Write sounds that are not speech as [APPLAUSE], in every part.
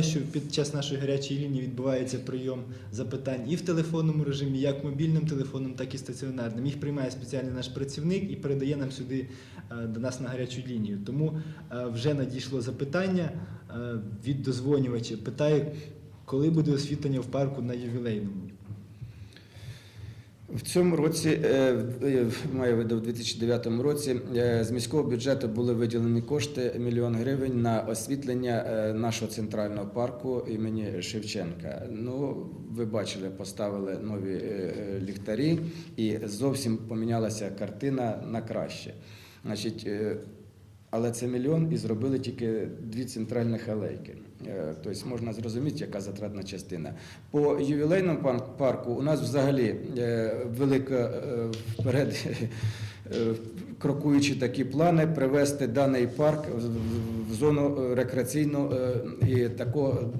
Що під час нашої гарячої лінії відбувається прийом запитань і в телефонному режимі, як мобільним телефоном, так і стаціонарним. Їх приймає спеціальний наш працівник і передає нам сюди е, до нас на гарячу лінію. Тому е, вже надійшло запитання е, від дозвонювача. Питає, коли буде освітлення в парку на ювілейному. В цьому році, е, е, маю виду, в 2009 році, е, з міського бюджету були виділені кошти мільйон гривень на освітлення нашого центрального парку імені Шевченка. Ну, ви бачили, поставили нові ліхтарі, і зовсім помінялася картина на краще. Значить, але це мільйон і зробили тільки дві центральних алейки. Е, Тобто можна зрозуміти, яка затратна частина. По ювілейному парку у нас взагалі е, велика е, вперед крокуючи такі плани привести даний парк в- зону рекреаційну і такого.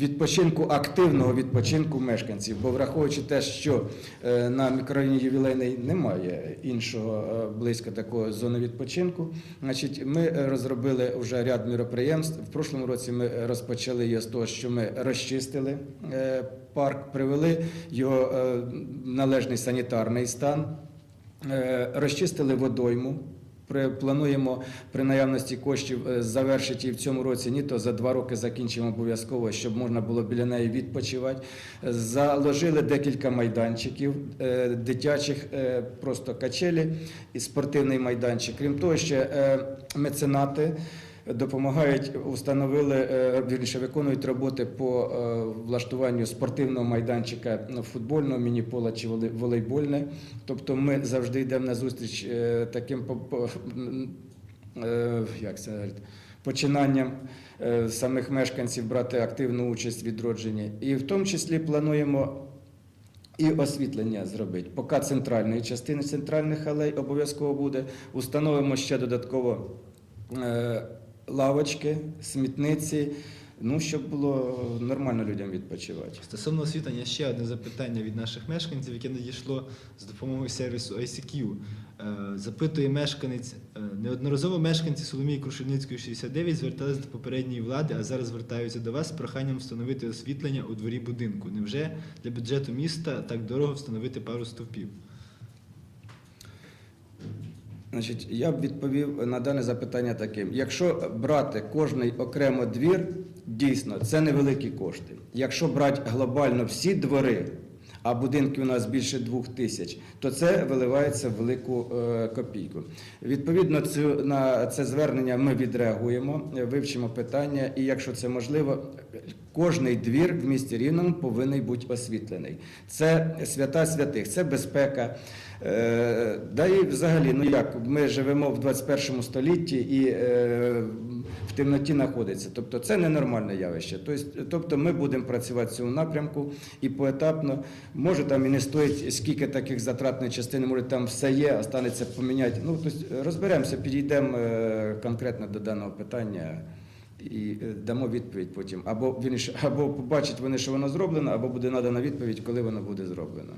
Відпочинку активного відпочинку мешканців, бо враховуючи те, що е, на мікрорайоні ювілейний немає іншого е, близько такої зони відпочинку. Значить, ми е, розробили вже ряд міроприємств. В прошлому році ми розпочали його з того, що ми розчистили парк, привели його належний санітарний стан, розчистили водойму. Плануємо при наявності коштів е, завершити її в цьому році. Ні, то за два роки закінчимо обов'язково, щоб можна було біля неї відпочивати. Е, Заложили декілька майданчиків е, дитячих, просто качелі і спортивний майданчик. Крім того, ще меценати. Допомагають, установили, е, вірніше, виконують роботи по е, влаштуванню спортивного майданчика футбольного, міні-пола чи волей- волейбольне. Тобто ми завжди йдемо на зустріч е, таким е, як це говорить, починанням е, самих мешканців брати активну участь в відродженні. І в тому числі плануємо і освітлення зробити. Поки центральної частини центральних алей обов'язково буде. Установимо ще додатково е, лавочки, смітниці, ну, щоб було нормально людям відпочивати. Стосовно освітлення, ще одне запитання від наших мешканців, яке надійшло з допомогою сервісу ICQ. Е, Запитує мешканець, е, неодноразово мешканці Соломії Крушельницької 69 зверталися до попередньої влади, а зараз звертаються до вас з проханням встановити освітлення у дворі будинку. Невже для бюджету міста так дорого встановити пару стовпів? Значить, я б відповів на дане запитання таким: якщо брати кожний окремо двір, дійсно це невеликі кошти. Якщо брати глобально всі двори, а будинків у нас більше двох тисяч, то це виливається в велику е, копійку. Відповідно, цю, на це звернення ми відреагуємо, е, вивчимо питання, і якщо це можливо, кожний двір в місті Рівному повинен бути освітлений. Це свята святих, це безпека. Е, да і взагалі, ну як, ми живемо в 21 столітті і в темноті знаходиться. Тобто це ненормальне явище. Тобто, тобто ми будемо працювати в цьому напрямку і поетапно. Може там і не стоїть скільки таких затратної частини, може там все є, останеться поміняти. Ну, тобто розберемося, підійдемо е, конкретно до даного питання. І е, дамо відповідь потім. Або вірніше, [LAUGHS] або побачать вони, що воно зроблено, або буде надана відповідь, коли воно буде зроблено.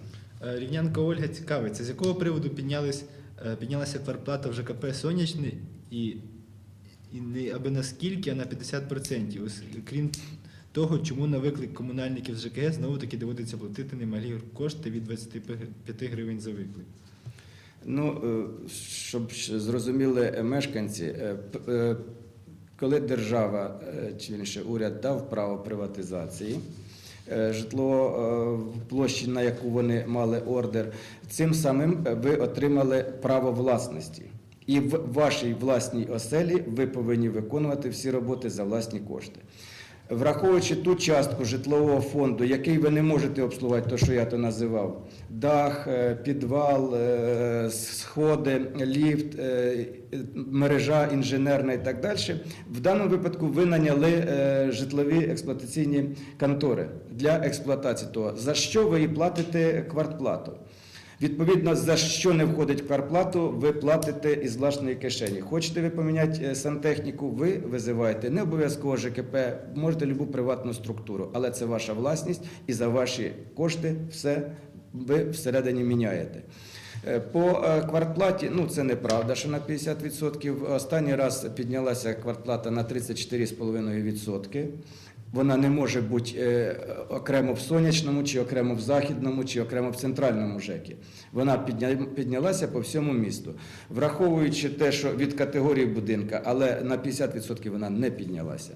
Е, Рівнянка Ольга цікавиться, з якого приводу піднялись, е, піднялася квартплата в ЖКП Сонячний і, і не аби наскільки, а на 50%. Ось, крім того, чому на виклик комунальників з ЖКГ знову таки доводиться платити немалі кошти від 25 гривень за виклик. Ну, е, щоб зрозуміли е, мешканці, е, коли держава, чи вірніше уряд дав право приватизації, житло площі, на яку вони мали ордер, цим самим ви отримали право власності. І в вашій власній оселі ви повинні виконувати всі роботи за власні кошти. Враховуючи ту частку житлового фонду, який ви не можете обслугувати, то що я то називав: дах, е, підвал, е, сходи, ліфт, е, мережа інженерна і так далі. В даному випадку ви наняли житлові експлуатаційні контори для експлуатації того, за що ви і платите квартплату. Відповідно, за що не входить в квартплату, ви платите із власної кишені. Хочете ви поміняти е, сантехніку, ви визиваєте не обов'язково ЖКП, можете любу приватну структуру, але це ваша власність, і за ваші кошти все ви всередині міняєте. Е, По е, квартплаті, ну це неправда, що на 50%. Останній раз піднялася квартплата на 34,5%. Вона не може бути е, окремо в сонячному, чи окремо в західному, чи окремо в центральному ЖЕКі. Вона підня- піднялася по всьому місту, враховуючи те, що від категорії будинка, але на 50% вона не піднялася.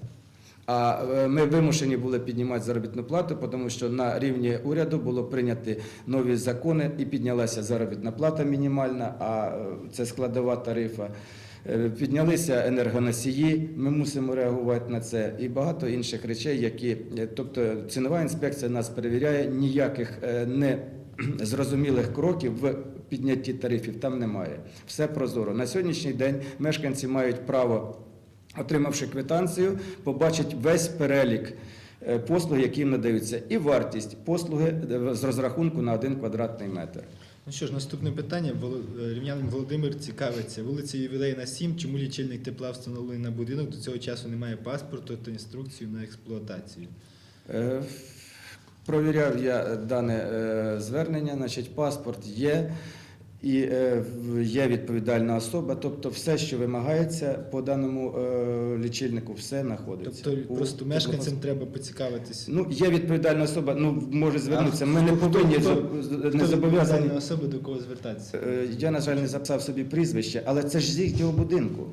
А е, ми вимушені були піднімати заробітну плату, тому що на рівні уряду було прийняті нові закони і піднялася заробітна плата мінімальна, а е, це складова тарифа. Е, Піднялися енергоносії, ми мусимо реагувати на це, і багато інших речей, які, е, тобто цінова інспекція нас перевіряє, ніяких е, не [CLEARS THROAT] зрозумілих кроків в піднятті тарифів там немає. Все прозоро. На сьогоднішній день мешканці мають право отримавши квитанцію, побачить весь перелік послуг, які їм надаються, і вартість послуги з розрахунку на один квадратний метр. Ну що ж, наступне питання. Е, Рівнянин Володимир цікавиться. Вулиця Ювілейна 7. Чому лічильник тепла встановлений на будинок? До цього часу немає паспорту та інструкцію на експлуатацію. Е, Провіряв я дане е, звернення, значить, паспорт є. І е, є відповідальна особа, тобто все, що вимагається по даному е, лічильнику, все знаходиться. Тобто У просто мешканцям треба поцікавитися. Ну, є відповідальна особа, ну може звернутися. А Ми не хто- повинні Хто не зобов'язані. особи до кого звертатися? Е, Я, на жаль, не записав собі прізвище, але це ж з їхнього будинку.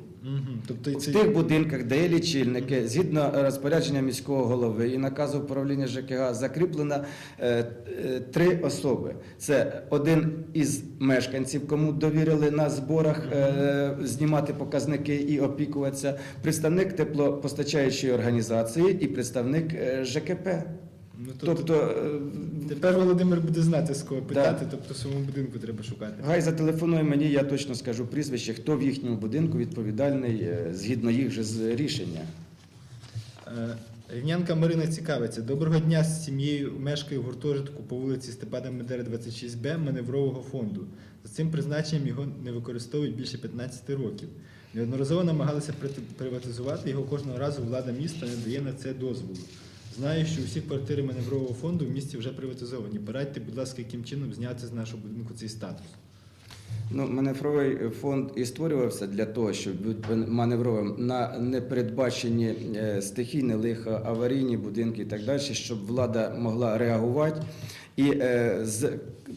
Тобто і В це тих будинках, де є лічильники, згідно розпорядження міського голови і наказу управління ЖКГ, закріплено е, е, три особи. Це один із мешканців, кому довірили на зборах е, знімати показники і опікуватися, представник теплопостачаючої організації і представник е, ЖКП. Ну, тобто, Тобто тепер Володимир буде знати, з кого питати, тобто в своєму будинку треба шукати. Гай зателефонує мені, я точно скажу прізвище, хто в їхньому будинку відповідальний е, згідно їх же з рішення. Е, Рівнянка Марина цікавиться. Доброго дня з сім'єю мешкаю в гуртожитку по вулиці Степана Медера, 26Б маневрового фонду. За цим призначенням його не використовують більше 15 років. Неодноразово намагалися приватизувати його кожного разу влада міста не дає на це дозволу. Знаю, що усі квартири маневрового фонду в місті вже приватизовані. Порадьте, будь ласка, яким чином зняти з нашого будинку цей статус. Ну, маневровий фонд і створювався для того, щоб бути маневровим на непередбачені стихійні стихійне лихо, аварійні будинки і так далі, щоб влада могла реагувати. І е, з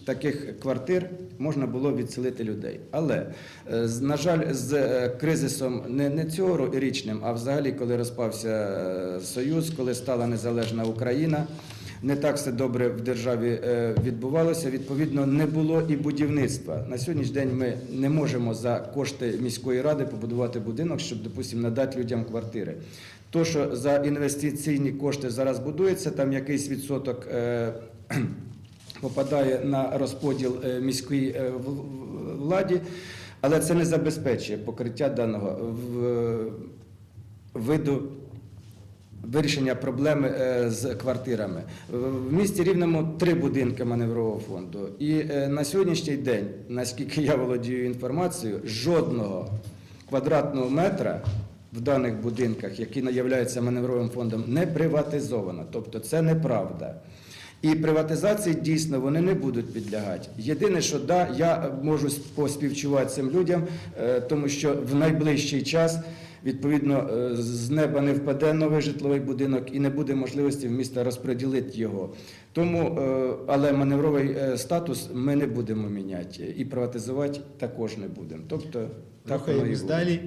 таких квартир можна було відселити людей. Але, е, на жаль, з е, кризисом не, не цього річним, а взагалі, коли розпався Союз, коли стала незалежна Україна, не так все добре в державі відбувалося. Відповідно, не було і будівництва. На сьогоднішній день ми не можемо за кошти міської ради побудувати будинок, щоб, допустимо, надати людям квартири. То, що за інвестиційні кошти зараз будується, там якийсь відсоток. е, Попадає на розподіл е, міської е, владі, але це не забезпечує покриття даного виду вирішення проблеми е, з квартирами. В місті Рівному три будинки маневрового фонду. І е, на сьогоднішній день, наскільки я володію інформацією, жодного квадратного метра в даних будинках, які являються маневровим фондом, не приватизовано. Тобто це неправда. І приватизації дійсно вони не будуть підлягати. Єдине, що да, я можу поспівчувати цим людям, е, тому що в найближчий час відповідно е, з неба не впаде новий житловий будинок і не буде можливості в міста розподілити його. Тому, е, але маневровий статус ми не будемо міняти і приватизувати також не будемо. Тобто так воно і буде. далі.